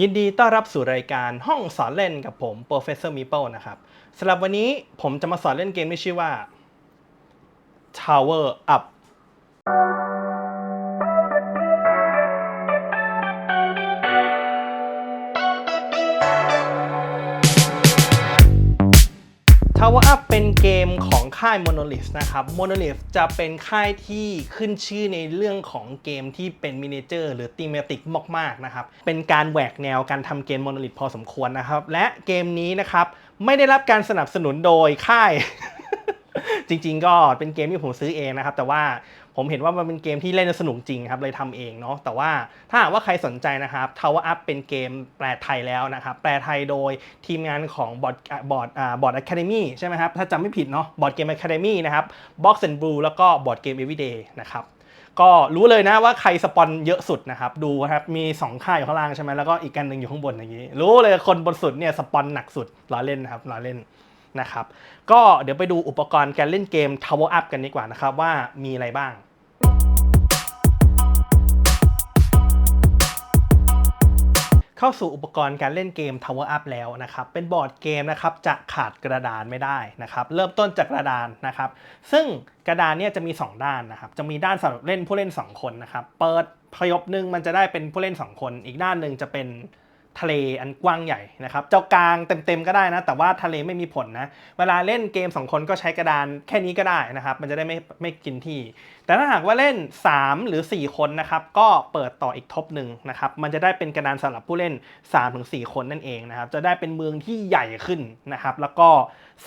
ยินดีต้อนรับสู่รายการห้องสอนเล่นกับผม Professor Meeple นะครับสำหรับวันนี้ผมจะมาสอนเล่นเกมที่ชื่อว่า Tower Up ทาว e r Up เป็นเกมของค่าย Monolith นะครับ Monolith จะเป็นค่ายที่ขึ้นชื่อในเรื่องของเกมที่เป็นมินิเจอร์หรือตีมติกมากๆนะครับ เป็นการแหวกแนวการทำเกม Monolith พอสมควรนะครับ และเกมนี้นะครับ ไม่ได้รับการสนับสนุนโดยค่าย จริงๆ ก็เป็นเกมที่ผมซื้อเองนะครับ แต่ว่า ผมเห็นว่ามันเป็นเกมที่เล่นสนุกจริงครับเลยทำเองเนาะแต่ว่าถ้าว่าใครสนใจนะครับ Tower Up เป็นเกมแปลไทยแล้วนะครับ แปลไทยโดยทีมงานของบอร์ดบอร์ดอ่าบอร์ดอะคาเดมี่ใช่ไหมครับ ถ้าจำไม่ผิดเนาะบอร์ดเกมอะคาเดมี่นะครับ Box and Blue แล้วก็บอร์ดเกม Everyday นะครับก็รู้เลยนะว่าใครสปอนเยอะสุดนะครับ ดูครับมี 2 ค่ายอยู่ข้างล่างใช่ไหมแล้วก็อีกกันหนึ่งอยู่ข้างบนอย่างนี้ รู้เลยคนบนสุดเนี่ยสปอนหนักสุดล้อเล่นนะครับล้อเล่น นะครับ ก็เดี๋ยวไปดูอุปกรณ์การเล่นเกม Tower Up กันดีกว่านะครับว่ามีอะไรบ้างเข้าสู่อุปกรณ์การเล่นเกม Tower Up แล้วนะครับ เป็นบอร์ดเกมนะครับจะขาดกระดานไม่ได้นะครับ เริ่มต้นจากกระดานนะครับ ซึ่งกระดานเนี่ยจะมี 2 ด้านนะครับ จะมีด้านสำหรับเล่นผู้เล่น 2 คนนะครับ เปิดพยบหนึ่งมันจะได้เป็นผู้เล่น 2 คน อีกด้านหนึ่งจะเป็น ทะเลอันกว้างใหญ่นะครับเจ้ากลางเต็มๆก็ได้นะ แต่ว่าทะเลไม่มีผลนะ เวลาเล่นเกม 2 คนก็ใช้กระดานแค่นี้ก็ได้นะครับ มันจะได้ไม่ไม่กินที่ แต่ถ้าหากว่าเล่น 3 หรือ 4 คนนะครับ ก็เปิดต่ออีกทบหนึ่งนะครับ มันจะได้เป็นกระดานสำหรับผู้เล่น 3-4คนนั่นเองนะครับ จะได้เป็นเมืองที่ใหญ่ขึ้นนะครับ แล้วก็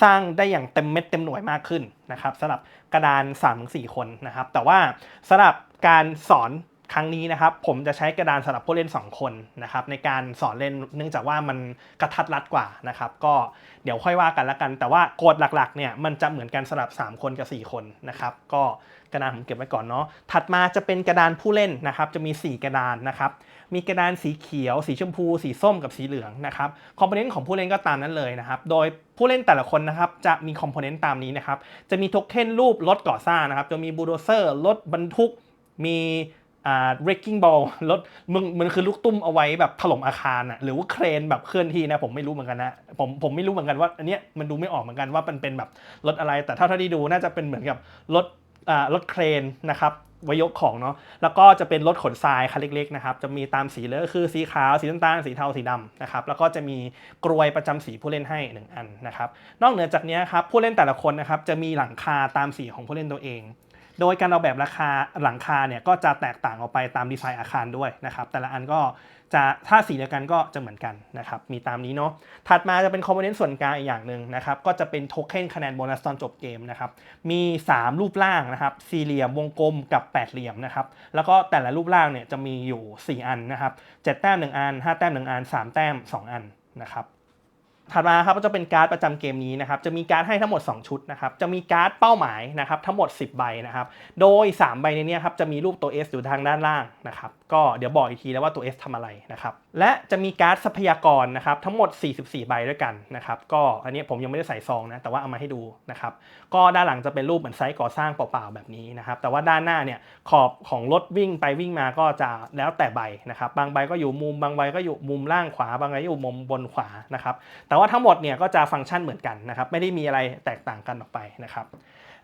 สร้างได้อย่างเต็มเม็ดเต็มหน่วยมากขึ้นนะครับสำหรับกระดาน 3-4คนนะครับ แต่ว่าสำหรับการสอน ครั้งนี้นะครับผมจะใช้กระดานสำหรับผู้เล่น 2 คนนะครับในการสอนเล่นเนื่องจากว่ามันกระทัดรัดกว่านะครับก็เดี๋ยวค่อยว่ากันละกัน แต่ว่ากฎหลักๆเนี่ยมันจะเหมือนกันสำหรับ 3 คนกับ 4 คนนะครับก็กระดานผมเก็บไว้ก่อนเนาะถัดมาจะเป็นกระดานผู้เล่นนะครับจะมี 4 กระดานนะครับมีกระดานสีเขียว สีชมพู สีส้มกับสีเหลืองนะครับคอมโพเนนต์ของผู้เล่นก็ตามนั้นเลยนะครับโดยผู้เล่นแต่ละคนนะครับจะมีคอมโพเนนต์ตามนี้นะครับจะมีโทเค็นรูปรถก่อสร้างนะครับจะมีบูโดเซอร์รถบรรทุกมี อ่า wrecking ball รถมันมันคือลูกตุ้มเอาไว้แบบถล่มอาคารอะหรือว่าเครนแบบเคลื่อนที่นะผมไม่รู้เหมือนกันนะผมผมไม่รู้เหมือนกันว่าอันเนี้ยมันดูไม่ออกเหมือนกันว่ามันเป็นแบบรถอะไร แต่เท่าที่ดูน่าจะเป็นเหมือนกับรถอ่ารถเครนนะครับไว้ยกของเนาะแล้วก็จะเป็นรถขนทรายคันเล็กๆนะครับจะมีตามสีเลยก็คือสีขาวสีน้ำตาลสีเทาสีดำนะครับแล้วก็จะมีกรวยประจำสีผู้เล่นให้หนึ่งอันนะครับนอกเหนือจากนี้ครับผู้เล่นแต่ละคนนะครับจะมีหลังคาตามสีของผู้เล่นตัวเอง โดยการออกแบบราคาหลังคาเนี่ยก็จะแตกต่างออกไปตามดีไซน์อาคารด้วยนะครับแต่ละอันก็จะถ้าสีเดียวกันก็จะเหมือนกันนะครับมีตามนี้เนาะถัดมาจะเป็นคอมโพเนนต์ส่วนกลางอีกอย่างหนึ่งนะครับก็จะเป็นโทเค็นคะแนนโบนัสตอนจบเกมนะครับมี 3 รูปร่างนะครับสี่เหลี่ยมวงกลมกับ 8 เหลี่ยมนะครับแล้วก็แต่ละรูปร่างเนี่ยจะมีอยู่ 4 อันนะครับ7แต้ม 1 อัน 5 แต้ม 1 อัน 3 แต้ม 2 อันนะครับ ถัดมาครับก็จะเป็นการ์ดประจำเกมนี้นะครับ จะมีการ์ดให้ทั้งหมด 2 ชุดนะครับ จะมีการ์ดเป้าหมายนะครับทั้งหมด 10 ใบนะครับ โดย 3 ใบในนี้ครับจะมีรูปตัว S อยู่ทางด้านล่างนะครับ ก็เดี๋ยวบอกอีกทีแล้วว่าตัว S ทำอะไรนะครับ และจะมีการ์ดทรัพยากรนะครับทั้งหมด 44 ใบด้วยกันนะครับ ก็อันนี้ผมยังไม่ได้ใส่ซองนะ แต่ว่าเอามาให้ดูนะครับ ก็ด้านหลังจะเป็นรูปเหมือนไซต์ก่อสร้างเปล่าๆแบบนี้นะครับ แต่ว่าด้านหน้าเนี่ยขอบของรถวิ่งไปวิ่งมาก็จะแล้วแต่ใบนะครับ บางใบก็อยู่มุม บางใบก็อยู่มุมล่างขวา บางใบอยู่มุมบนขวานะครับ แต่ว่าทั้งหมดเนี่ยก็จะฟังก์ชันเหมือนกันนะครับ ไม่ได้มีอะไรแตกต่างกันออกไปนะครับ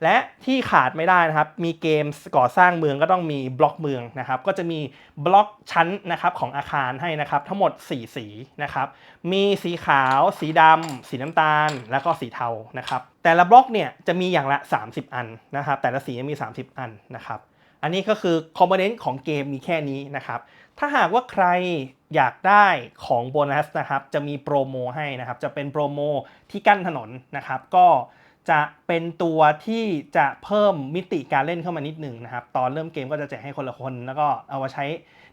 และที่ขาดไม่ได้นะครับ มีเกมก่อสร้างเมืองก็ต้องมีบล็อกเมืองนะครับ ก็จะมีบล็อกชั้นนะครับของอาคารให้นะครับ ทั้งหมด 4 สีนะครับ มีสีขาว สีดำ สีน้ำตาล แล้วก็สีเทานะครับ แต่ละบล็อกเนี่ยจะมีอย่างละ 30 อันนะครับ แต่ละสีมี 30 อันนะครับ อันนี้ก็คือคอมโพเนนต์ของเกมมีแค่นี้นะครับ ถ้าหากว่าใครอยากได้ของโบนัสนะครับ จะมีโปรโมให้นะครับ จะเป็นโปรโมที่กั้นถนนนะครับ ก็ จะเป็นตัวที่จะเพิ่มมิติการเล่นเข้ามานิดหนึ่งนะครับ ตอนเริ่มเกมก็จะแจกให้คนละคน แล้วก็เอามาใช้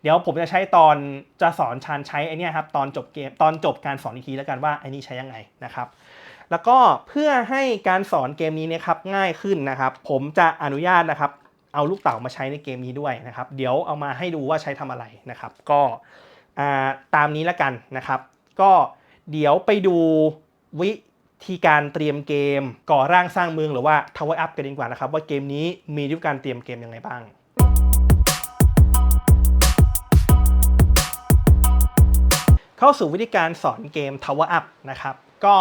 เดี๋ยวผมจะใช้ตอนจะสอนชานใช้ไอเนี้ยครับตอนจบเกมตอนจบการสอนอีกทีแล้วกันว่าไอ้นี่ใช้ยังไงนะครับ แล้วก็เพื่อให้การสอนเกมนี้นะครับง่ายขึ้นนะครับ ผมจะอนุญาตนะครับ เอาลูกเต๋ามาใช้ในเกมนี้ด้วยนะครับ เดี๋ยวเอามาให้ดูว่าใช้ทำอะไรนะครับ ก็ตามนี้แล้วกันนะครับ ก็เดี๋ยวไปดูวิ ธีการเตรียมเกมก่อร่างสร้างเมืองหรือว่า Tower Up กันดีกว่านะครับว่าเกมนี้มีวิธีการเตรียมเกมยังไงบ้างเข้าสู่วิธีการสอนเกม Tower Up นะครับ ก็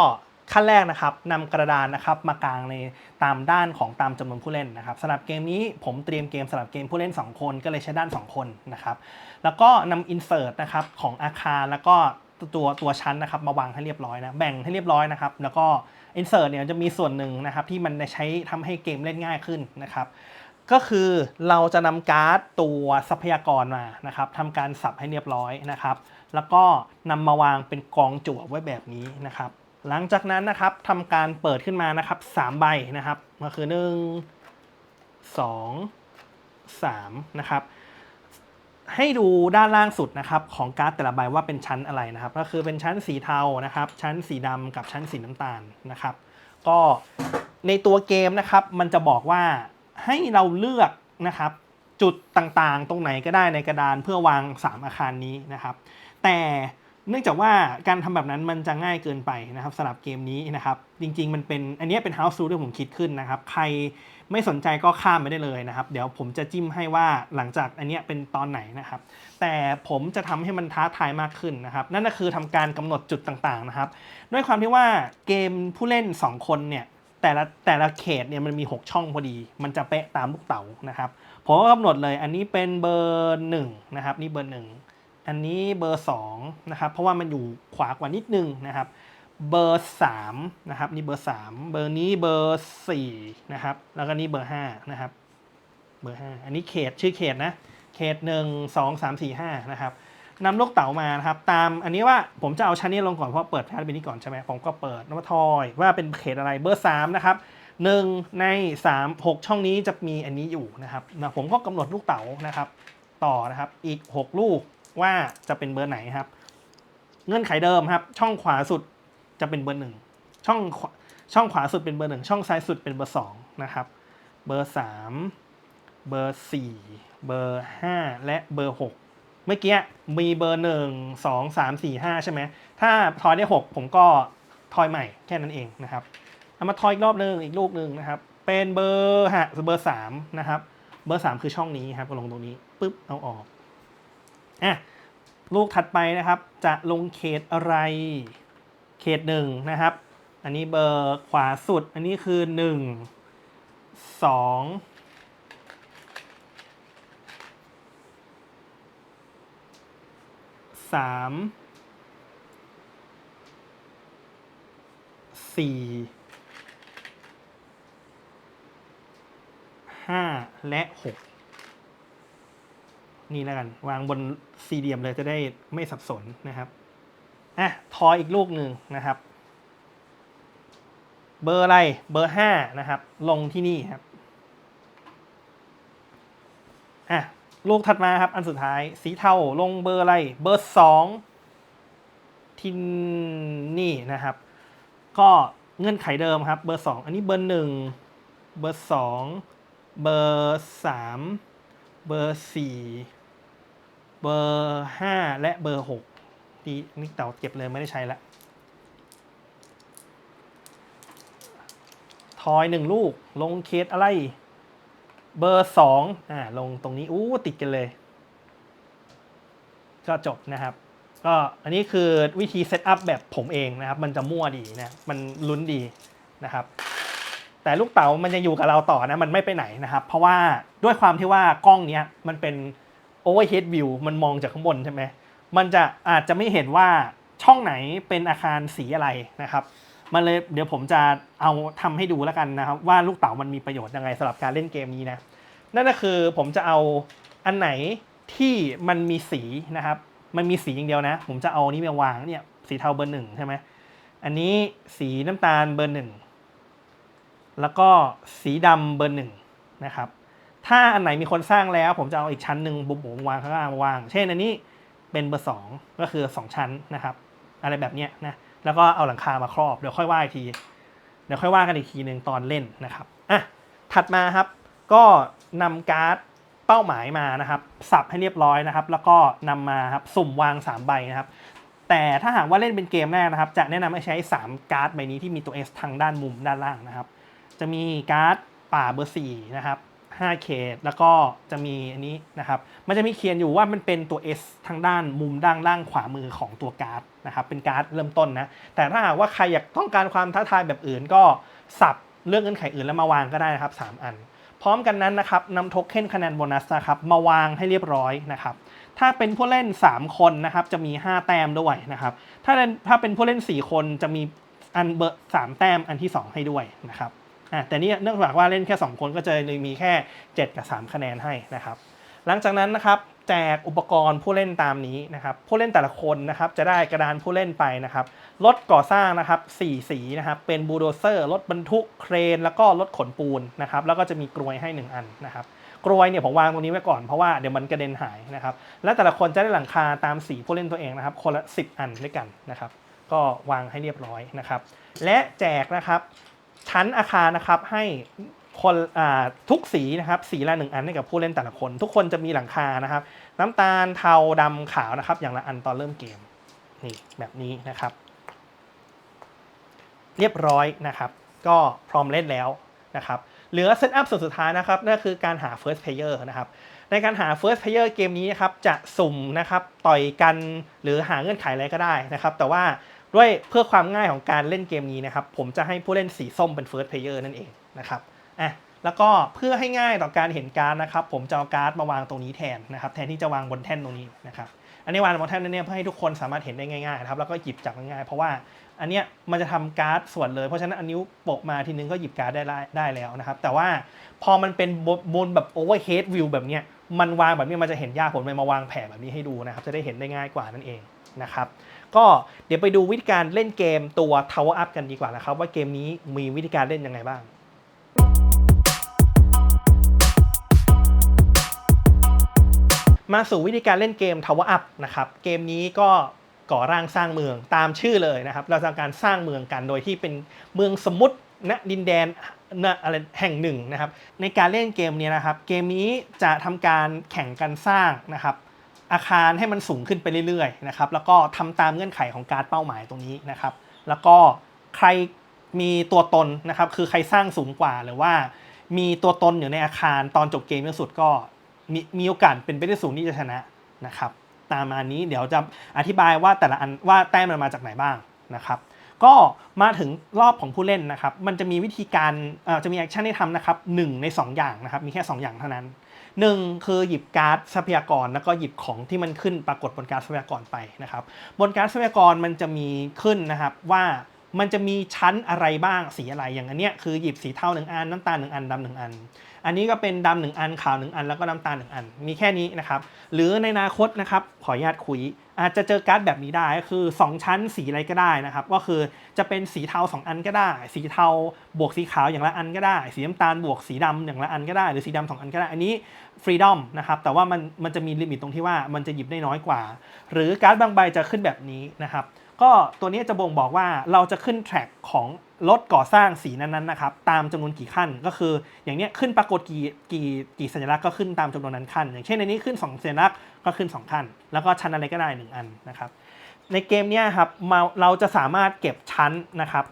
ขั้นแรกนะครับนำกระดานนะครับมากางในตามด้านของตามจำนวนผู้เล่นนะครับสำหรับเกมนี้ผมเตรียมเกมสำหรับเกมผู้เล่น 2 คนก็เลยใช้ด้าน 2 คนนะครับ แล้วก็นำ insert นะครับของอาคารแล้วก็ ตัวตัวชั้นนะครับมาวางให้เรียบร้อยนะแบ่งให้เรียบร้อยนะครับแล้วก็ insert เนี่ยจะมีส่วนหนึ่งนะครับที่มันใช้ทำให้เกมเล่นง่ายขึ้นนะครับก็คือเราจะนำการ์ดตัวทรัพยากรมานะครับทำการสับให้เรียบร้อยนะครับ แล้วก็นำมาวางเป็นกองจั่วไว้แบบนี้นะครับ หลังจากนั้นนะครับทำการเปิดขึ้นมานะครับ3ใบนะครับก็คือ 1 2 3นะครับ ให้ดูด้านล่างสุดนะครับของการ์ดแต่ละใบว่าเป็นชั้นอะไรนะครับ ก็คือเป็นชั้นสีเทานะครับ ชั้นสีดำกับชั้นสีน้ำตาลนะครับ ก็ในตัวเกมนะครับ มันจะบอกว่าให้เราเลือกนะครับ จุดต่างๆ ตรงไหนก็ได้ในกระดานเพื่อวาง 3 อาคารนี้นะครับ แต่เนื่องจากว่าการทำแบบนั้นมันจะง่ายเกินไปนะครับสำหรับเกมนี้นะครับ จริง ๆ มันเป็นอันนี้เป็น House Rule ที่ผมคิดขึ้นนะครับ ใคร ไม่สนใจก็ข้ามไปได้เลยนะครับ เดี๋ยวผมจะจิ้มให้ว่าหลังจากอันนี้เป็นตอนไหนนะครับ แต่ผมจะทำให้มันท้าทายมากขึ้นนะครับ นั่นก็คือทำการกำหนดจุดต่างๆนะครับ ด้วยความที่ว่าเกมผู้เล่น 2 คนเนี่ยแต่ละแต่ละเขตเนี่ยมันมี 6 ช่องพอดี มันจะเป๊ะตามลูกเต๋านะครับผมก็กำหนดเลยอันนี้เป็นเบอร์1นะครับนี่เบอร์ 1 อันนี้เบอร์2นะครับเพราะว่ามันอยู่ขวากว่านิดนึงนะครับ เบอร์3นะครับนี่เบอร์3เบอร์นี้เบอร์4นะครับ แล้วก็นี่เบอร์5นะครับ เบอร์5อันนี้เขตชื่อเขตนะ เขต1 2 3 4 5นะครับนำลูกเต๋ามานะครับ ตามอันนี้ว่าผมจะเอาชั้นนี้ลงก่อนเพราะเปิดแพทเป็นนี้ก่อนใช่ไหมผมก็เปิดนวทอยว่าเป็นเขตอะไรเบอร์3นะครับหนึ่งใน3 6ช่องนี้จะมีอันนี้อยู่นะครับนะผมก็กำหนดลูกเต๋านะครับ ต่อนะครับอีก6ลูกว่าจะเป็นเบอร์ไหนครับ เงื่อนไขเดิมครับ ช่องขวาสุด จะเป็นเบอร์หนึ่งช่องขวาช่องขวาสุดเป็นเบอร์หนึ่งช่องซ้ายสุดเป็นเบอร์สองนะครับ เบอร์สามเบอร์สี่เบอร์ห้าและเบอร์หกเมื่อกี้มีเบอร์หนึ่งสองสามสี่ห้าใช่ไหมถ้าทอยได้หกผมก็ทอยใหม่แค่นั้นเองนะครับเอามาทอยอีกรอบหนึ่งอีกลูกหนึ่งนะครับ เป็นเบอร์ฮะเบอร์สามนะครับ เบอร์สามคือช่องนี้ครับก็ลงตรงนี้ปุ๊บเอาออกอะลูกถัดไปนะครับ จะลงเขตอะไร ตหนึ่งนะครับ อันนี้เบอร์ขวาสุด อันนี้คือหนึ่งสองสามสี่ห้าและหกนี่แล้วกัน วางบนสี่เหลี่ยมเลยจะได้ไม่สับสนนะครับ อะทอยอีกลูกหนึ่งนะครับ เบอร์อะไรเบอร์ห้านะครับ ลงที่นี่ครับอะลูกถัดมาครับ อันสุดท้ายสีเทาลงเบอร์อะไร เบอร์สองที่นี่นะครับ ก็เงื่อนไขเดิมครับ เบอร์สองอันนี้เบอร์หนึ่งเบอร์สองเบอร์สามเบอร์สี่เบอร์ห้าและเบอร์หก ดีนี่เต่าเก็บเลยไม่ได้ใช้ละทอยหนึ่งลูก ลงเคสอะไร เบอร์สองอ่าลงตรงนี้อู้ติดกันเลย ก็จบนะครับ ก็อันนี้คือวิธีเซตอัพแบบผมเองนะครับ มันจะมั่วดีนะ มันลุ้นดีนะครับ แต่ลูกเต๋ามันจะอยู่กับเราต่อนะ มันไม่ไปไหนนะครับ เพราะว่าด้วยความที่ว่ากล้องเนี้ยมันเป็น overhead view มันมองจากข้างบนใช่ไหม มันจะอาจจะไม่เห็นว่าช่องไหนเป็นอาคารสีอะไรนะครับ มันเลยเดี๋ยวผมจะเอาทำให้ดูแล้วกันนะครับ ว่าลูกเต๋ามันมีประโยชน์ยังไงสำหรับการเล่นเกมนี้นะนั่นก็คือผมจะเอาอันไหนที่มันมีสีนะครับ มันมีสีอย่างเดียวนะ ผมจะเอานี้มาวางเนี่ยสีเทาเบอร์หนึ่งใช่ไหมอันนี้สีน้ำตาลเบอร์หนึ่งแล้วก็สีดำเบอร์หนึ่งนะครับ ถ้าอันไหนมีคนสร้างแล้ว ผมจะเอาอีกชั้นหนึ่งบุบผมวางข้างล่างมาวาง เช่นอันนี้ เป็นเบอร์สองก็คือสองชั้นนะครับ อะไรแบบเนี้ยนะแล้วก็เอาหลังคามาครอบเดี๋ยวค่อยว่าอีกทีเดี๋ยวค่อยว่ากันอีกทีหนึ่งตอนเล่นนะครับอะถัดมาครับก็นำการ์ดเป้าหมายมานะครับ สับให้เรียบร้อยนะครับ แล้วก็นำมาครับสุ่มวาง 3 ใบนะครับ แต่ถ้าหากว่าเล่นเป็นเกมแรกนะครับ จะแนะนำให้ใช้ 3 การ์ดใบนี้ที่มีตัว S ทางด้านมุมด้านล่างนะครับ จะมีการ์ดป่าเบอร์4นะครับ 5K แล้วก็จะมีอันนี้นะครับ มันจะมีเขียนอยู่ว่ามันเป็นตัว S ทางด้านมุมด้านล่างขวามือของตัวการ์ดนะครับ เป็นการ์ดเริ่มต้นนะ แต่ถ้าหากว่าใครอยากต้องการความท้าทายแบบอื่นก็สับเรื่องเงื่อนไขอื่นแล้วมาวางก็ได้นะครับ 3 อัน พร้อมกันนั้นนะครับนำโทเค็นคะแนนโบนัสนะครับมาวางให้เรียบร้อยนะครับ ถ้าเป็นผู้เล่น 3 คนนะครับจะมี 5 แต้มด้วยนะครับ ถ้าเล่นถ้าเป็นผู้เล่น 4 คนจะมีอันเบอร์สามแต้มอันที่ 2 ให้ด้วยนะครับ อะแต่นี่เนื่องจากว่าเล่นแค่ 2 คนก็จะเลยมีแค่ 7 กับ 3 คะแนนให้นะครับ หลังจากนั้นนะครับแจกอุปกรณ์ผู้เล่นตามนี้นะครับ ผู้เล่นแต่ละคนนะครับจะได้กระดานผู้เล่นไปนะครับ รถก่อสร้างนะครับ4สีนะครับ เป็นบูโดเซอร์ รถบรรทุกเครน แล้วก็รถขนปูนนะครับ แล้วก็จะมีกรวยให้ 1 อันนะครับ กรวยเนี่ยผมวางตรงนี้ไว้ก่อนเพราะว่าเดี๋ยวมันกระเด็นหายนะครับ และแต่ละคนจะได้หลังคาตามสีผู้เล่นตัวเองนะครับ คนละ 10 อันด้วยกันนะครับ ก็วางให้เรียบร้อยนะครับ และแจกนะครับ ชั้นอาคารนะครับให้คนทุกสีนะครับสีละหนึ่งอันให้กับผู้เล่นแต่ละคน ทุกคนจะมีหลังคานะครับ น้ำตาลเทาดำขาวนะครับ อย่างละอันตอนเริ่มเกมนี่แบบนี้นะครับ เรียบร้อยนะครับ ก็พร้อมเล่นแล้วนะครับเหลือเซตอัพส่วนสุดท้ายนะครับนั่นคือการหา first player นะครับในการหา first player เกมนี้นะครับจะสุ่มนะครับต่อยกันหรือหาเงื่อนไขอะไรก็ได้นะครับ แต่ว่า ด้วยเพื่อความง่ายของการเล่นเกมนี้นะครับ ผมจะให้ผู้เล่นสีส้มเป็น first player นั่นเองนะครับอะแล้วก็เพื่อให้ง่ายต่อการเห็นการ์ดนะครับ ผมจะเอาการ์ดมาวางตรงนี้แทนนะครับ แทนที่จะวางบนแท่นตรงนี้นะครับอันนี้วางบนแท่นเนี่ยเพื่อให้ทุกคนสามารถเห็นได้ง่ายๆนะครับแล้วก็หยิบจับง่ายๆเพราะว่าอันเนี้ยมันจะทำการ์ดส่วนเลย เพราะฉะนั้นอันนิ้วโปะมาทีนึงก็หยิบการ์ดได้ได้แล้วนะครับ แต่ว่าพอมันเป็นบนแบบโอเวอร์เฮดวิวแบบเนี้ยมันวางแบบนี้มันจะเห็นยากผมเลยมาวางแผ่แบบนี้ให้ดูนะครับ จะได้เห็นได้ง่ายกว่านั่นเองนะครับ ก็เดี๋ยวไปดูวิธีการเล่นเกมตัว Tower Up กันดีกว่านะครับ ว่าเกมนี้มีวิธีการเล่นยังไงบ้างมาสู่วิธีการเล่นเกม Tower Up นะครับ เกมนี้ก็ก่อร่างสร้างเมืองตามชื่อเลยนะครับ เราจะการสร้างเมืองกันโดยที่เป็นเมืองสมมติณดินแดนณอะไรแห่งหนึ่งนะครับ ในการเล่นเกมนี้นะครับ เกมนี้จะทำการแข่งกันสร้างนะครับ อาคารให้มันสูงขึ้นไปเรื่อยๆนะครับแล้วก็ทำตามเงื่อนไขของการเป้าหมายตรงนี้นะครับ แล้วก็ใครมีตัวตนนะครับคือใครสร้างสูงกว่าหรือว่า มีตัวตนอยู่ในอาคารตอนจบเกมที่สุดก็มีมีโอกาสเป็นไปได้สูงที่จะชนะนะครับ ตามอันนี้เดี๋ยวจะอธิบายว่าแต่ละอันว่าแต้มมันมาจากไหนบ้างนะครับก็มาถึงรอบของผู้เล่นนะครับ มันจะมีวิธีการจะมีแอคชั่นให้ทำนะครับหนึ่งใน 2 อย่างนะครับ มีแค่ 2 อย่างเท่านั้น หนึ่งคือหยิบการ์ดทรัพยากรแล้วก็หยิบของที่มันขึ้นปรากฏบนการ์ดทรัพยากรไปนะครับ บนการ์ดทรัพยากรมันจะมีขึ้นนะครับว่ามันจะมีชั้นอะไรบ้างสีอะไรอย่างอันเนี้ยคือหยิบสีเทาหนึ่งอันน้ำตาลหนึ่งอันดำหนึ่งอัน อันนี้ก็เป็นดำหนึ่งอันขาวหนึ่งอันแล้วก็น้ำตาลหนึ่งอัน มีแค่นี้นะครับ หรือในอนาคตนะครับขออนุญาตคุย อาจจะเจอการ์ดแบบนี้ได้ก็คือ 2 ชั้นสีอะไรก็ได้นะครับ ก็คือจะเป็นสีเทา 2 อันก็ได้ สีเทาบวกสีขาวอย่างละอันก็ได้ สีน้ำตาลบวกสีดำอย่างละอันก็ได้ หรือสีดำสองอันก็ได้ อันนี้ฟรีดอมนะครับ แต่ว่ามันมันจะมีลิมิตตรงที่ว่ามันจะหยิบได้น้อยกว่า หรือการ์ดบางใบจะขึ้นแบบนี้นะครับ ก็ตัวนี้จะบ่งบอกว่าเราจะขึ้นแทร็กของรถก่อสร้างสีนั้นๆนะครับตามจำนวนกี่ขั้นก็คือ อย่างเนี้ยขึ้นปรากฏกี่กี่กี่สัญลักษณ์ก็ขึ้นตามจำนวนนั้นขั้น อย่างเช่นในนี้ขึ้น 2 สัญลักษณ์ก็ขึ้น 2 ขั้น แล้วก็ชั้นอะไรก็ได้ 1 อันนะครับ ในเกมเนี้ยครับมาเราจะสามารถเก็บชั้นนะครับ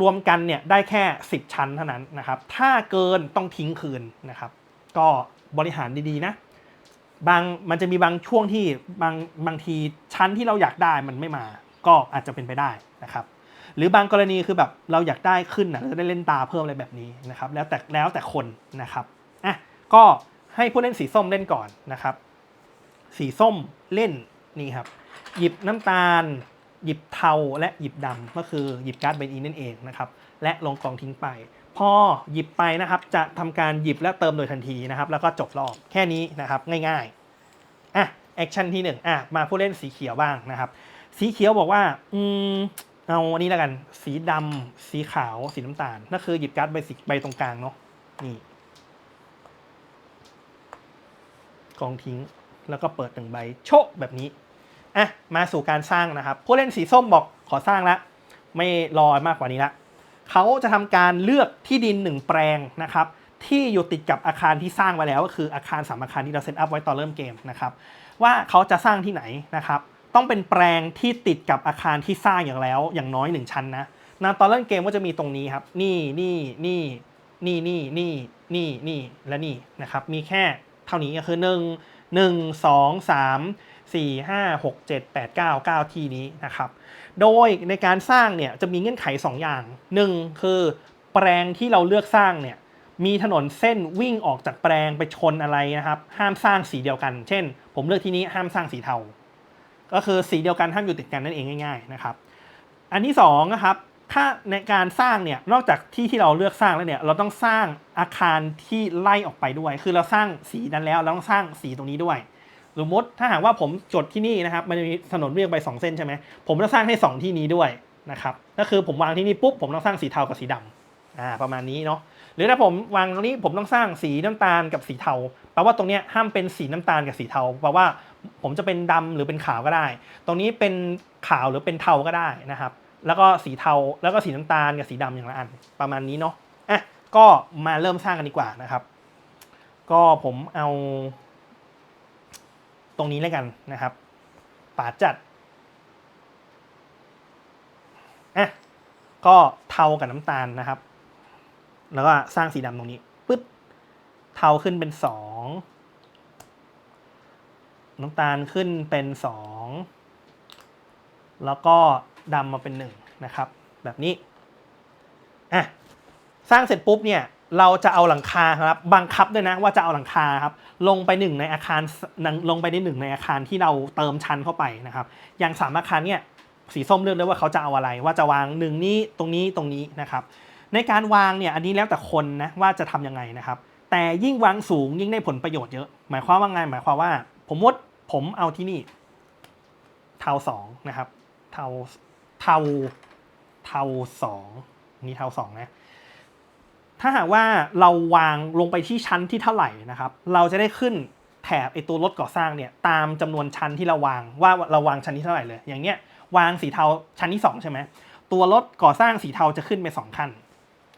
รวมกันเนี่ยได้แค่ 10 ชั้นเท่านั้นนะครับ ถ้าเกินต้องทิ้งคืนนะครับ ก็บริหารดีๆนะบางมันจะมีบางช่วงที่บางบางทีชั้นที่เราอยากได้มันไม่มา ก็อาจจะเป็นไปได้นะครับ หรือบางกรณีคือแบบเราอยากได้ขึ้นนะเราจะได้เล่นตาเพิ่มอะไรแบบนี้นะครับ แล้วแต่แล้วแต่คนนะครับอะก็ให้ผู้เล่นสีส้มเล่นก่อนนะครับ สีส้มเล่นนี่ครับ หยิบน้ำตาล หยิบเทาและหยิบดำก็คือหยิบการ์ดใบนี้นั่นเองนะครับ และลงกองทิ้งไป พอหยิบไปนะครับ จะทำการหยิบและเติมโดยทันทีนะครับ แล้วก็จบรอบแค่นี้นะครับง่ายๆอะแอคชั่นที่หนึ่งอะมาผู้เล่นสีเขียวบ้างนะครับ สีเขียวบอกว่า อืมเอาอันนี้แล้วกัน สีดำสีขาว สีน้ำตาลนั่นคือหยิบการ์ดใบสีใบตรงกลางเนาะนี่กองทิ้งแล้วก็เปิดหนึ่งใบโชะแบบนี้อะมาสู่การสร้างนะครับ ผู้เล่นสีส้มบอกขอสร้างละไม่รอมากกว่านี้ละเขาจะทำการเลือกที่ดินหนึ่งแปลงนะครับ ที่อยู่ติดกับอาคารที่สร้างไว้แล้วก็คืออาคารสามอาคารที่เราเซตอัพไว้ตอนเริ่มเกมนะครับ ว่าเขาจะสร้างที่ไหนนะครับ ต้องเป็นแปลงที่ติดกับอาคารที่สร้างอย่างแล้ว อย่างน้อยหนึ่งชั้นนะนะตอนเริ่มเกมก็จะมีตรงนี้ครับ นี่นี่นี่นี่นี่นี่นี่นี่และนี่นะครับ มีแค่เท่านี้ก็คือหนึ่งหนึ่งสองสามสี่ห้าหกเจ็ดแปดเก้าเก้าที่นี้นะครับ โดยในการสร้างเนี่ยจะมีเงื่อนไข 2 อย่างหนึ่งคือแปลงที่เราเลือกสร้างเนี่ยมีถนนเส้นวิ่งออกจากแปลงไปชนอะไรนะครับ ห้ามสร้างสีเดียวกัน เช่น ผมเลือกที่นี้ห้ามสร้างสีเทา ก็คือสีเดียวกันห้ามอยู่ติดกันนั่นเองง่าย ๆนะครับ อันที่สองนะครับถ้าในการสร้างเนี่ยนอกจากที่ที่เราเลือกสร้างแล้วเนี่ยเราต้องสร้างอาคารที่ไล่ออกไปด้วย คือเราสร้างสีนั้นแล้วเราต้องสร้างสีตรงนี้ด้วยสมมติถ้าหากว่าผมจดที่นี่นะครับมันจะมีถนนเรียงไป 2 เส้นใช่ไหมผมต้องสร้างให้ 2 ที่นี้ด้วยนะครับก็คือผมวางที่นี่ปุ๊บผมต้องสร้างสีเทากับสีดำอ่าประมาณนี้เนาะหรือถ้าผมวางตรงนี้ผมต้องสร้างสีน้ำตาลกับสีเทาแปลว่าตรงเนี้ยห้ามเป็นสีน้ำตาลกับสีเทาแปลว่า ผมจะเป็นดำหรือเป็นขาวก็ได้ ตรงนี้เป็นขาวหรือเป็นเทาก็ได้นะครับ แล้วก็สีเทาแล้วก็สีน้ำตาลกับสีดำอย่างละอันประมาณนี้เนาะอะก็มาเริ่มสร้างกันดีกว่านะครับ ก็ผมเอา ตรงนี้แล้วกันนะครับป่าจัดอะก็เทากับน้ำตาลนะครับ แล้วก็สร้างสีดำตรงนี้ปึ๊บเทาขึ้นเป็นสอง น้ำตาลขึ้นเป็นสองแล้วก็ดำมาเป็นหนึ่งนะครับ แบบนี้อะสร้างเสร็จปุ๊บเนี่ยเราจะเอาหลังคาครับบังคับด้วยนะว่าจะเอาหลังคาครับลงไปหนึ่งในอาคารลงไปในหนึ่งในอาคารที่เราเติมชั้นเข้าไปนะครับ อย่างสามอาคารเนี่ยสีส้มเลือกเลยว่าเขาจะเอาอะไร ว่าจะวางหนึ่งนี้ตรงนี้ตรงนี้นะครับ ในการวางเนี่ยอันนี้แล้วแต่คนนะว่าจะทำยังไงนะครับ แต่ยิ่งวางสูงยิ่งได้ผลประโยชน์เยอะ หมายความว่าไงหมายความว่าผมมด ผมเอาที่นี่ เทาสองนะครับ เทาเทาเทาสองนี่เทาสองนะ ถ้าหากว่าเราวางลงไปที่ชั้นที่เท่าไหร่นะครับ เราจะได้ขึ้นแถบไอตัวรถก่อสร้างเนี่ยตามจำนวนชั้นที่เราวางว่าเราวางชั้นที่เท่าไหร่เลย อย่างเงี้ยวางสีเทาชั้นที่ 2 ใช่ไหมตัวรถก่อสร้างสีเทาจะขึ้นไป2ขั้น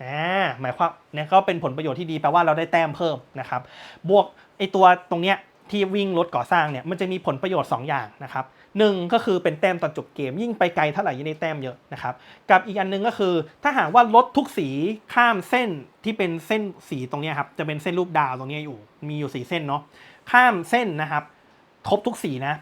อ่าหมายความเนี่ยก็เป็นผลประโยชน์ที่ดีแปลว่าเราได้แต้มเพิ่มนะครับ บวกไอตัวตรงเนี้ย ที่วิ่งรถก่อสร้างเนี่ยมันจะมีผลประโยชน์ 2 อย่างนะครับหนึ่งก็คือเป็นแต้มตอนจบเกม ยิ่งไปไกลเท่าไหร่ยิ่งได้แต้มเยอะนะครับกับอีกอันหนึงก็คือ ถ้าหากว่ารถทุกสีข้ามเส้นที่เป็นเส้นสีตรงนี้ครับจะเป็นเส้นรูปดาวตรงนี้อยู่มีอยู่สีเส้นเนาะข้ามเส้นนะครับครบทุกสีนะ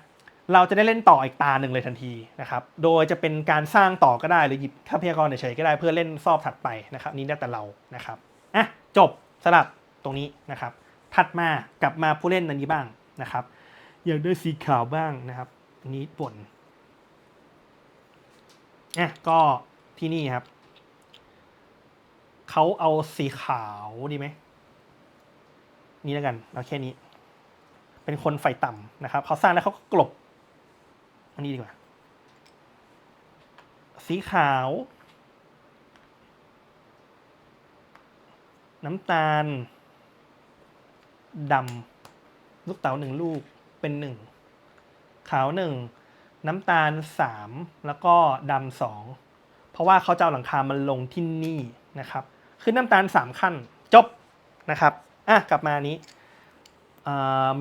เราจะได้เล่นต่ออีกตาหนึ่งเลยทันทีนะครับโดยจะเป็นการสร้างต่อก็ได้หรือหยิบทรัพยากรเฉยๆก็ได้เพื่อเล่นซอบถัดไปนะครับนี่ได้แต่เรานะครับอะจบสลับตรงนี้นะครับ ถัดมากลับมาผู้เล่นอันนี้บ้างนะครับอยากได้สีขาวบ้างนะครับนนี้ป่นอะก็ที่นี่ครับเขาเอาสีขาวดีไหมนี่แล้วกันเอาแค่นี้ เป็นคนไฟต่ำนะครับเขาสร้างแล้วเขาก็กลบ อันนี้ดีกว่า สีขาว น้ำตาล ดำลูกเต๋าหนึ่งลูกเป็นหนึ่งขาวหนึ่งน้ำตาลสามแล้วก็ดำสองเพราะว่าเขาจะเอาหลังคามันลงที่นี่นะครับคือน้ำตาลสามขั้นจบนะครับอะกลับมานี้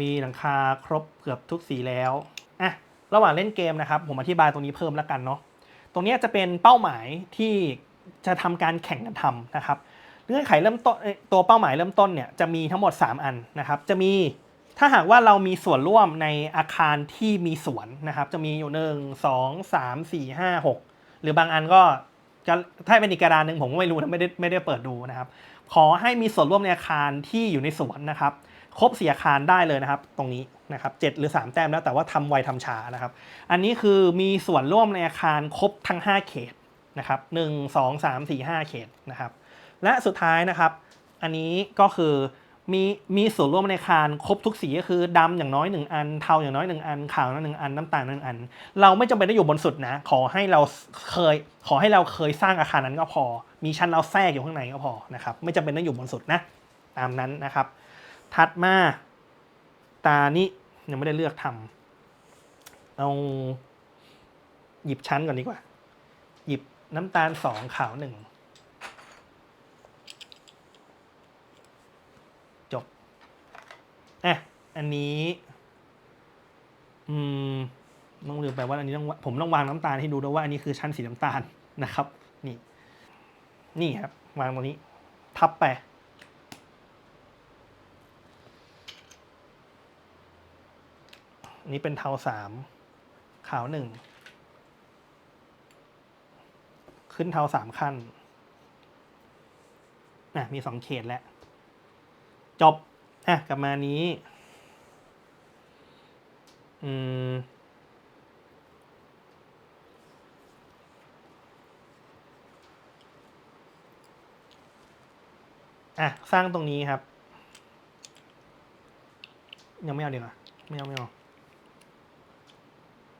มีหลังคาครบเกือบทุกสีแล้วอะระหว่างเล่นเกมนะครับ ผมอธิบายตรงนี้เพิ่มแล้วกันเนาะตรงนี้จะเป็นเป้าหมายที่จะทำการแข่งกันทำนะครับ เงื่อนไขเริ่มต้นตัวเป้าหมายเริ่มต้นเนี่ยจะมีทั้งหมด 3 อันนะครับ จะมีถ้าหากว่าเรามีส่วนร่วมในอาคารที่มีสวนนะครับ จะมีอยู่1 2 3 4 5 6หรือบางอันก็จะถ้าเป็นอีกกระดานหนึ่งผมก็ไม่รู้นะไม่ได้ไม่ได้เปิดดูนะครับ ขอให้มีส่วนร่วมในอาคารที่อยู่ในสวนนะครับ ครบสี่อาคารได้เลยนะครับ ตรงนี้นะครับเจ็ดหรือ 3 แต้มแล้วแต่ว่าทำไวทำช้านะครับ อันนี้คือมีส่วนร่วมในอาคารครบทั้ง 5 เขตนะครับหนึ่งสองสามสี่ห้าเขตนะครับ และสุดท้ายนะครับ อันนี้ก็คือมีมีส่วนร่วมในอาคารครบทุกสีก็คือดำอย่างน้อยหนึ่งอัน เทาอย่างน้อยหนึ่งอัน ขาวหนึ่งอัน น้ำตาลหนึ่งอัน เราไม่จำเป็นต้องอยู่บนสุดนะ ขอให้เราเคย ขอให้เราเคยสร้างอาคารนั้นก็พอ มีชั้นเราแทรกอยู่ข้างในก็พอนะครับ ไม่จำเป็นต้องอยู่บนสุดนะ ตามนั้นนะครับ ถัดมาตานี้ยังไม่ได้เลือกทำเอาหยิบชั้นก่อนดีกว่า หยิบน้ำตาลสองขาวหนึ่ง อันนี้ อืมต้องลืมไปว่าอันนี้ต้องผมต้องวางน้ำตาลให้ดูด้วยว่าอันนี้คือชั้นสีน้ำตาลนะครับ นี่ นี่ครับ วางตรงนี้ ทับไปนี่เป็นเทาสามขาวหนึ่งขึ้นเทาสามขั้นนะมีสองเขตแล้ว จบอะกลับมานี้ อืม อะ สร้างตรงนี้ครับ ยังไม่เอาดีกว่าไม่เอาไม่เอา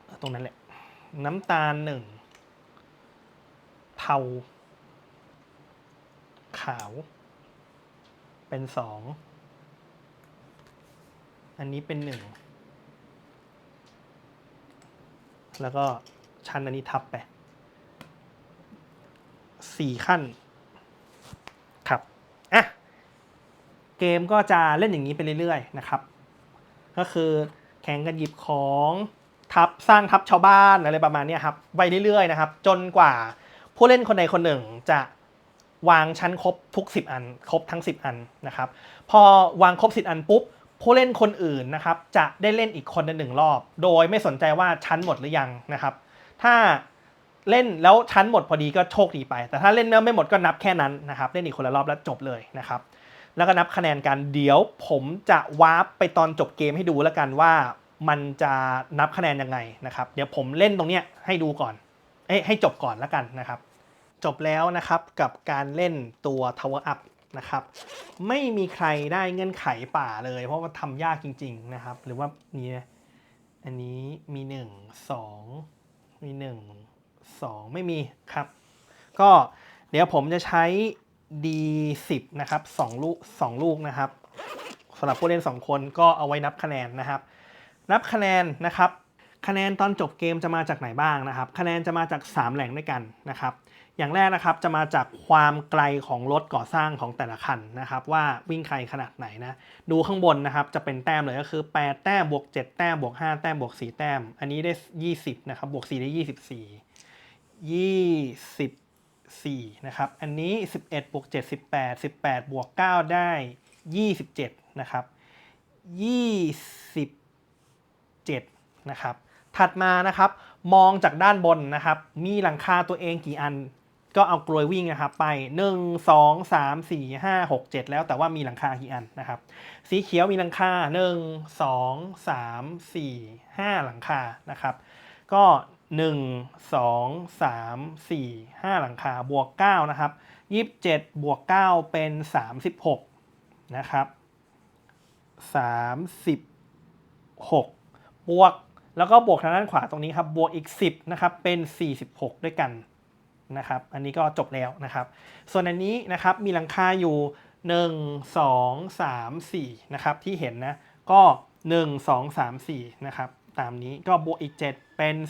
เอา ตรงนั้นแหละ น้ำตาลหนึ่งเทาขาว เป็นสอง อันนี้เป็นหนึ่ง แล้วก็ชั้นอันนี้ทับไปสี่ขั้นครับอะเกมก็จะเล่นอย่างนี้ไปเรื่อยๆนะครับ ก็คือแข่งกันหยิบของทับสร้างทับชาวบ้านอะไรประมาณนี้ครับไปเรื่อยๆนะครับ จนกว่าผู้เล่นคนใดคนหนึ่งจะวางชั้นครบทุก 10 อัน ครบทั้ง 10 อันนะครับ พอวางครบ 10 อันปุ๊บ ผู้เล่นคนอื่นนะครับจะได้เล่นอีกคนหนึ่งรอบ โดยไม่สนใจว่าชั้นหมดหรือยังนะครับ ถ้าเล่นแล้วชั้นหมดพอดีก็โชคดีไป แต่ถ้าเล่นแล้วไม่หมดก็นับแค่นั้นนะครับ เล่นอีกคนละรอบแล้วจบเลยนะครับ แล้วก็นับคะแนนกันเดี๋ยวผมจะวาร์ปไปตอนจบเกมให้ดูแล้วกันว่ามันจะนับคะแนนยังไงนะครับ เดี๋ยวผมเล่นตรงเนี้ยให้ดูก่อนเอ้ให้จบก่อนแล้วกันนะครับ จบแล้วนะครับกับการเล่นตัว Tower Up นะครับ ไม่มีใครได้เงื่อนไขป่าเลย เพราะว่าทำยากจริง ๆนะครับ หรือว่านี่อันนี้มี1 2มี1 2 ไม่มีครับ ก็เดี๋ยวผมจะใช้ D10 นะครับ2ลูก2ลูกนะครับสำหรับผู้เล่น 2 คนก็เอาไว้นับคะแนนนะครับ นับคะแนนนะครับ คะแนนตอนจบเกมจะมาจากไหนบ้างนะครับ คะแนนจะมาจาก 3 แหล่งด้วยกันนะครับ อย่างแรกนะครับจะมาจากความไกลของรถก่อสร้างของแต่ละคันนะครับ ว่าวิ่งไกลขนาดไหนนะ ดูข้างบนนะครับจะเป็นแต้มเลยก็คือ 8 แต้มบวก 7 แต้มบวก 5 แต้มบวก 4 แต้ม อันนี้ได้ 20 นะครับ บวก 4 ได้ 24 24 นะครับ อันนี้ 11บวก7 18 18 บวก 9 ได้ 27 นะครับ 27 นะครับ ถัดมานะครับมองจากด้านบนนะครับ มีหลังคาตัวเองกี่อัน ก็เอากลวยวิ่งนะครับไป 1 2 3 4 5 6 7 แล้วแต่ว่ามีหลังคากี่อันนะครับ สีเขียวมีหลังคา 1 2 3 4 5 หลังคานะครับ ก็ 1 2 3 4 5 หลังคาบวก9นะครับ27บวก9เป็น 36นะครับ36บวก แล้วก็บวกทางด้านขวาตรงนี้ครับบวกอีก 10นะครับเป็น 46 ด้วยกันนะครับ อันนี้ก็จบแล้วนะครับ ส่วนอันนี้นะครับมีหลังคาอยู่ 1 2 3 4นะครับที่เห็นนะก็ 1 2 3 4นะครับตามนี้ก็บวกอีก 7 เป็น 31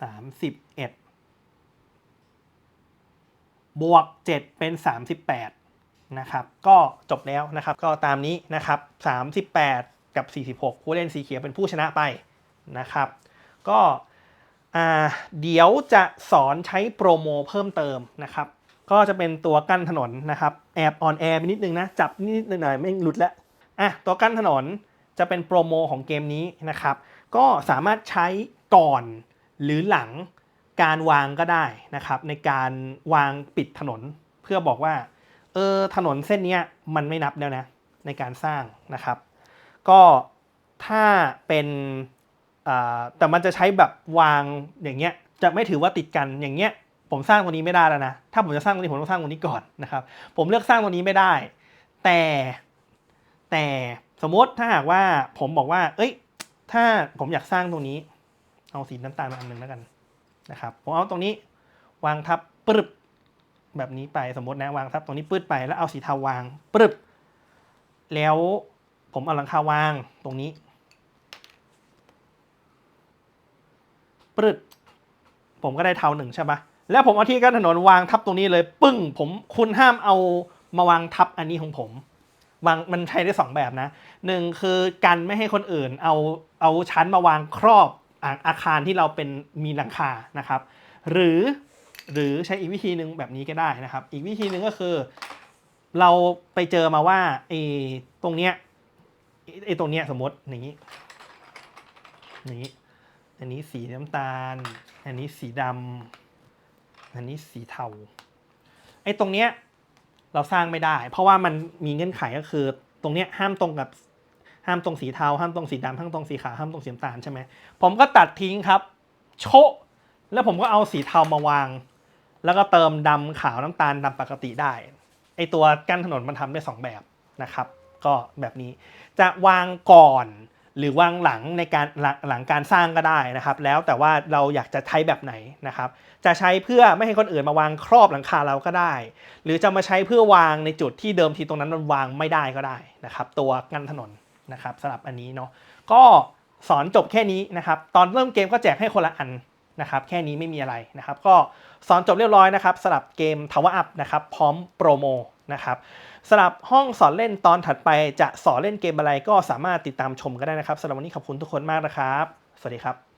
31 บวก 7 เป็น 38นะครับก็จบแล้วนะครับก็ตามนี้นะครับ 38 กับ 46 ผู้เล่นสีเขียวเป็นผู้ชนะไปนะครับ ก็เดี๋ยวจะสอนใช้โปรโมเพิ่มเติมนะครับ ก็จะเป็นตัวกั้นถนนนะครับ แอบออนแอร์ไปนิดนึงนะ จับนิดหน่อยไม่หลุดแล้วอะตัวกั้นถนนจะเป็นโปรโมของเกมนี้นะครับ ก็สามารถใช้ก่อนหรือหลังการวางก็ได้นะครับ ในการวางปิดถนนเพื่อบอกว่าเออถนนเส้นนี้มันไม่นับแล้วนะในการสร้างนะครับ ก็ถ้าเป็นแต่มันจะใช้แบบวางอย่างเงี้ยจะไม่ถือว่าติดกันอย่างเงี้ยผมสร้างตรงนี้ไม่ได้แล้วนะ ถ้าผมจะสร้างตรงนี้ผมต้องสร้างตรงนี้ก่อนนะครับ ผมเลือกสร้างตรงนี้ไม่ได้ แต่แต่สมมติถ้าหากว่าผมบอกว่า เอ้ย ถ้าผมอยากสร้างตรงนี้ เอาสีน้ำตาลมาอันหนึ่งแล้วกันนะครับ ผมเอาตรงนี้วางทับปรึบแบบนี้ไปสมมตินะวางทับตรงนี้ปืดไปแล้วเอาสีเทาวางปรึบแล้ว ผมเอาหลังคาวางตรงนี้ปรึดผมก็ได้เทาหนึ่งใช่ปะแล้วผมเอาที่กั้นถนนวางทับตรงนี้เลย ปึ้ง ผมคุณห้ามเอามาวางทับอันนี้ของผม วางมันใช้ได้สองแบบนะหนึ่งคือกันไม่ให้คนอื่นเอาเอาชั้นมาวางครอบอาอาคารที่เราเป็นมีหลังคานะครับ หรือหรือใช้อีกวิธีหนึ่งแบบนี้ก็ได้นะครับ อีกวิธีหนึ่งก็คือ เราไปเจอมาว่าไอ้ตรงเนี้ย ไอ้ตรงเนี้ยสมมติอย่างนี้อย่างนี้ อันนี้สีน้ำตาล อันนี้สีดำอันนี้สีเทาไอ้ตรงเนี้ยเราสร้างไม่ได้ เพราะว่ามันมีเงื่อนไขก็คือ ตรงเนี้ยห้ามตรงกับห้ามตรงสีเทาห้ามตรงสีดำห้ามตรงสีขาวห้ามตรงสีน้ำตาลใช่ไหมผมก็ตัดทิ้งครับ โชะแล้วผมก็เอาสีเทามาวาง แล้วก็เติมดำขาวน้ำตาลดำปกติได้ไอตัวกั้นถนนมันทำได้สองแบบนะครับ ก็แบบนี้ จะวางก่อนหรือวางหลังในการหลังหลังการสร้างก็ได้นะครับ แล้วแต่ว่าเราอยากจะใช้แบบไหนนะครับ จะใช้เพื่อไม่ให้คนอื่นมาวางครอบหลังคาเราก็ได้ หรือจะมาใช้เพื่อวางในจุดที่เดิมทีตรงนั้นมันวางไม่ได้ก็ได้นะครับ ตัวกั้นถนนนะครับสำหรับอันนี้เนาะก็สอนจบแค่นี้นะครับ ตอนเริ่มเกมก็แจกให้คนละอันนะครับ แค่นี้ไม่มีอะไรนะครับ ก็สอนจบเรียบร้อยนะครับสำหรับเกม Tower Up นะครับ พร้อมโปรโมนะครับ สำหรับห้องสอนเล่นตอนถัดไปจะสอนเล่นเกมอะไรก็สามารถติดตามชมก็ได้นะครับสำหรับวันนี้ขอบคุณทุกคนมากนะครับ สวัสดีครับ